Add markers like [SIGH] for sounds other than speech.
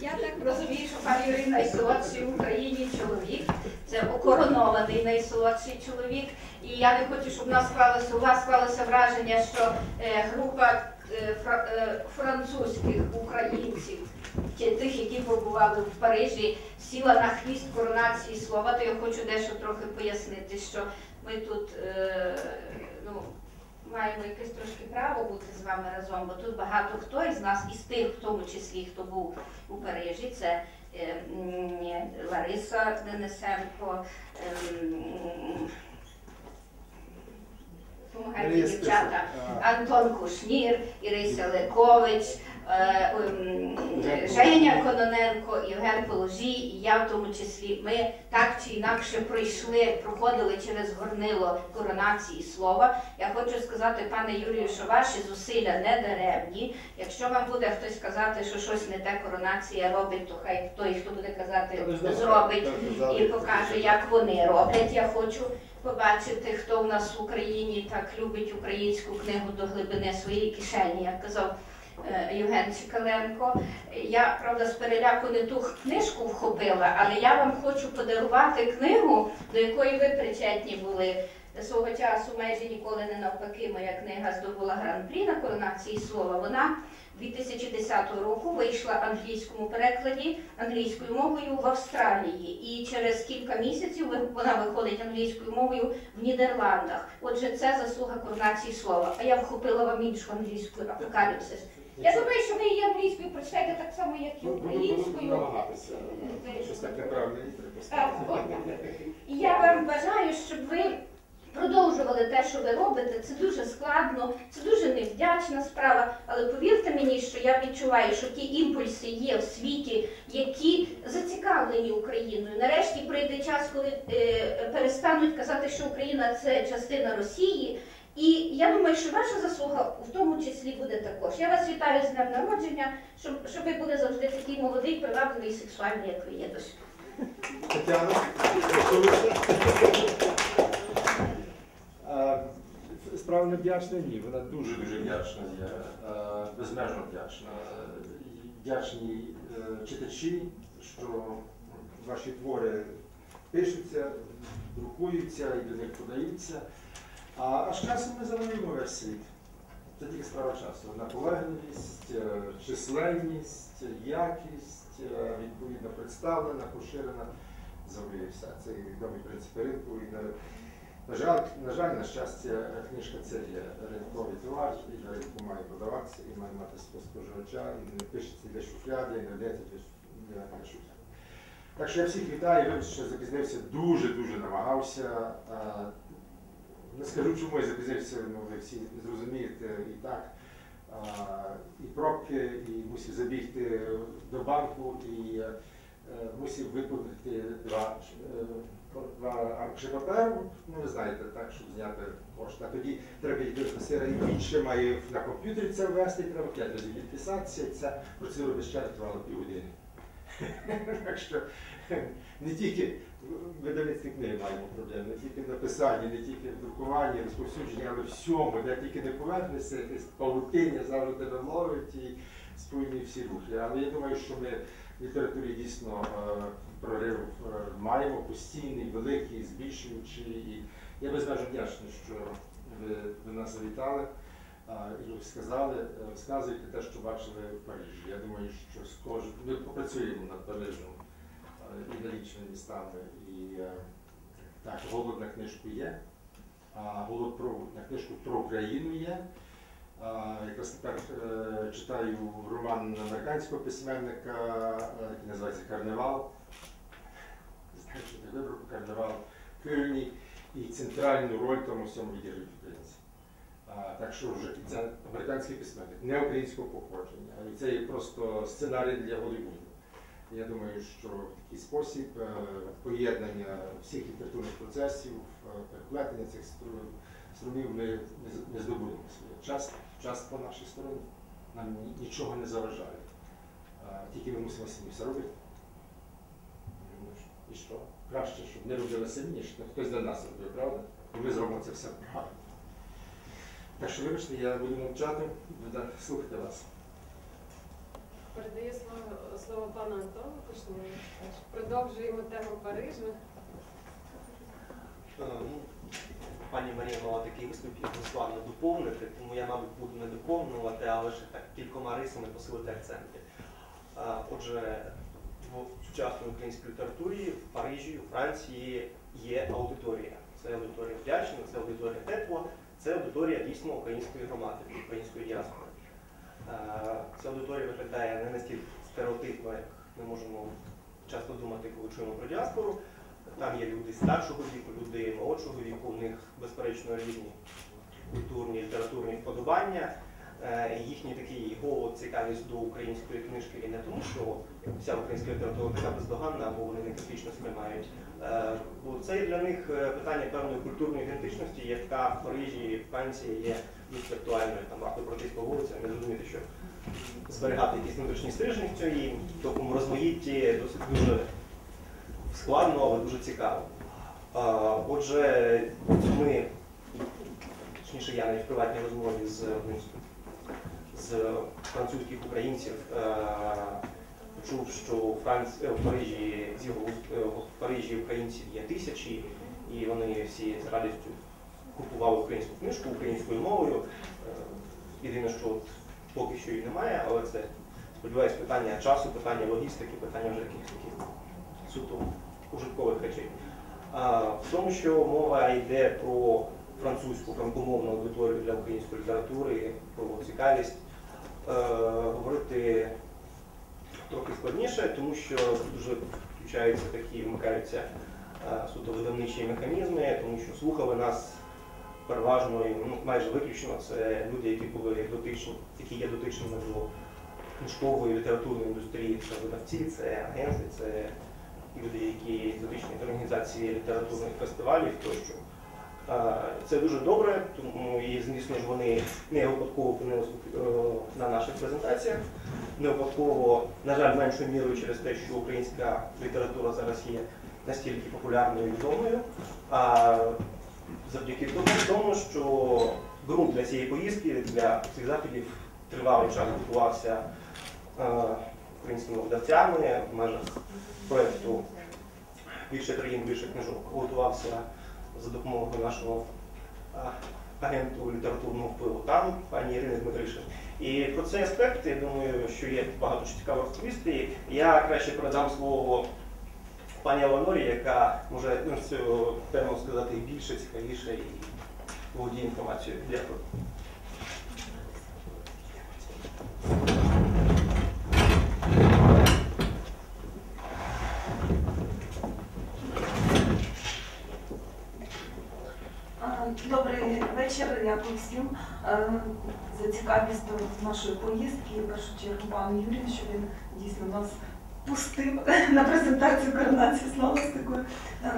Я так розумію, що пан Юрій найсолодший в Україні чоловік. Це окоронований найсолодший чоловік. І я не хочу, щоб у нас склалося, у вас склалося враження, що е, група е, фра- е, французьких українців, тих, які побували в Парижі, сіла на хвіст коронації слова, то я хочу дещо трохи пояснити, що ми тут е, ну, маємо якесь трошки право бути з вами разом, бо тут багато хто із нас, із тих, в тому числі, хто був у Парижі, це е, Лариса Денисенко, Е, Помагають дівчата. Антон Кушнір, Ірися Лекович, е, ем, Женя Кононенко, Євген Положій, і я в тому числі. Ми так чи інакше пройшли, проходили через горнило коронації слова. Я хочу сказати, пане Юрію, що ваші зусилля не даремні. Якщо вам буде хтось казати, що щось не те коронація робить, то хай той, хто буде казати, зробить і покаже, як вони роблять. Я хочу побачити, хто в нас в Україні так любить українську книгу до глибини своєї кишені, як казав е, Євген Чекаленко. Я, правда, з переляку не ту книжку вхопила, але я вам хочу подарувати книгу, до якої ви причетні були. Свого часу майже ніколи не навпаки моя книга здобула гран-прі на коронації слова. Вона 2010 року вийшла в англійському перекладі англійською мовою в Австралії, і через кілька місяців вона виходить англійською мовою в Нідерландах. Отже, це заслуга коронації слова. А я вхопила вам іншу англійську апокаліпсис. Я думаю, що ви її англійською прочитаєте так само, як і Ну, українською. намагатися. Щось от. І я вам бажаю, щоб ви продовжували те, що ви робите. Це дуже складно, це дуже невдячна справа. Але повірте мені, що я відчуваю, що ті імпульси є в світі, які зацікавлені Україною. Нарешті прийде час, коли е, перестануть казати, що Україна це частина Росії. І я думаю, що ваша заслуга в тому числі буде також. Я вас вітаю з днем народження, щоб, щоб ви були завжди такий молодий, привабливий, сексуальний, як ви є досі. Тетяна, Справді вдячна? Ні, вона дуже дуже вдячна є, е, безмежно вдячна. Е, Вдячні е, читачі, що ваші твори пишуться, друкуються і до них подаються. А аж часом ми завоюємо весь світ. Це тільки справа часу. Наполегливість, е, численність, якість, е, відповідно представлена, поширена, все. Це відомі принципи ринку. І на, на жаль, на жаль, на щастя, книжка це є ринковий товар, і на ринку має продаватися, і має мати споживача, і не пишеться для шуфляди, і не для, для, шуфляди. Так що я всіх вітаю, вибачте, що запізнився, дуже-дуже намагався. Не скажу, чому я запізнився, ну ви всі зрозумієте і так. А, І пробки, і мусив забігти до банку, і е, мусив виповнити два, е, два аркуші паперу, ну ви знаєте, так, щоб зняти кошти. А тоді треба йти касира, і ще має на комп'ютері це ввести, треба п'ять разів відписатися, ця процедура без часу тривала півгодини. [LAUGHS] Так що не тільки видавництві книги маємо проблеми, не тільки в написанні, не тільки в друкуванні, розповсюдженні, але всьому, де тільки не повернешся, якесь павутиння завжди тебе ловить і спільні всі рухи. Але я думаю, що ми в літературі дійсно е, прорив е, маємо постійний, великий, збільшуючий. І я безмежно вдячний, що ви, ви нас завітали. І ви сказали, е, розказуєте те, що бачили в Парижі. Я думаю, що з кожним ми попрацюємо над Парижем і налічними містами. І е, так, голод на книжку є, голод про на книжку про Україну є. Якраз тепер е, читаю роман американського письменника, е, який називається що ти вибрав карнавал Кирні і центральну роль тому всьому відіграють українці. Так що вже це американський письменник, не українського походження. І це є просто сценарій для Голлівуду. Я думаю, що такий спосіб е, поєднання всіх літературних процесів, е, переплетення цих стру- струмів ми, з- здобудемо. Час, час по нашій стороні нам нічого не заважає. Е, Тільки ми мусимо самі все робити. І що? Краще, щоб не робили самі, ніж хтось для нас робив, правда? І ми зробимо це все правильно. Так що, вибачте, я буду мовчати, буду слухати вас. Передає слово слово пану Антону Кушніру. Продовжуємо тему Парижа. Е, ну, Пані Марія мала такий виступ, як складно доповнити, тому я, мабуть, буду не доповнювати, а лише так кількома рисами посилити акценти. Е, Отже, в сучасній українській літературі в Парижі, у Франції є аудиторія. Це аудиторія вдячна, це аудиторія тепла, це аудиторія дійсно української громади, української діаспори. Ця аудиторія виглядає не настільки стереотипно, як ми можемо часто думати, коли чуємо про діаспору. Там є люди старшого віку, люди молодшого віку, у них безперечно різні культурні, літературні вподобання. Е, Їхній такий голод, цікавість до української книжки і не тому, що вся українська література така бездоганна, або вони не критично сприймають. Е, Бо це для них е, питання певної культурної ідентичності, яка в Парижі, в Франції є досить актуальною. Там варто пройтись по вулицям і зрозуміти, що зберігати якісь внутрішні стрижні в цій такому розмаїтті досить дуже складно, але дуже цікаво. А, Отже, ми, точніше, я навіть в приватній розмові з з, французьких українців е, почув, що у Франції, в Парижі з його уст- е, в Парижі українців є тисячі, і вони всі з радістю купували українську книжку українською мовою. Е, Єдине, що от поки що її немає, але це сподіваюся питання часу, питання логістики, питання вже якихось таких суто ужиткових речей. А, в тому, що мова йде про французьку франкомовну аудиторію для української літератури, про цікавість, е, говорити трохи складніше, тому що дуже включаються такі, вмикаються е, суто видавничі механізми, тому що слухали нас переважно, ну, майже виключно, це люди, які були дотичні, які є дотичними до книжкової літературної індустрії, це видавці, це агенти, це люди, які дотичні до організації літературних фестивалів тощо. Це дуже добре, тому і звісно ж вони не випадково опинилися е, на наших презентаціях. Не випадково, на жаль, меншою мірою через те, що українська література зараз є настільки популярною і відомою. Завдяки тому, що ґрунт для цієї поїздки, для цих заходів тривалий час готувався е, українськими видавцями в межах проєкту більше країн, більше книжок готувався за допомогою нашого а, агенту літературного впливу там, пані Ірини Дмитришин. І про цей аспект, я думаю, що є багато що розповісти. Я краще передам слово пані Аланорі, яка може ну, сказати більше, цікавіше і володіє інформацією. Дякую. Добрий вечір, дякую всім е, за цікавість нашої поїздки. В першу чергу пану Юрію, що він дійсно нас пустив [LAUGHS] на презентацію коронації. С Е,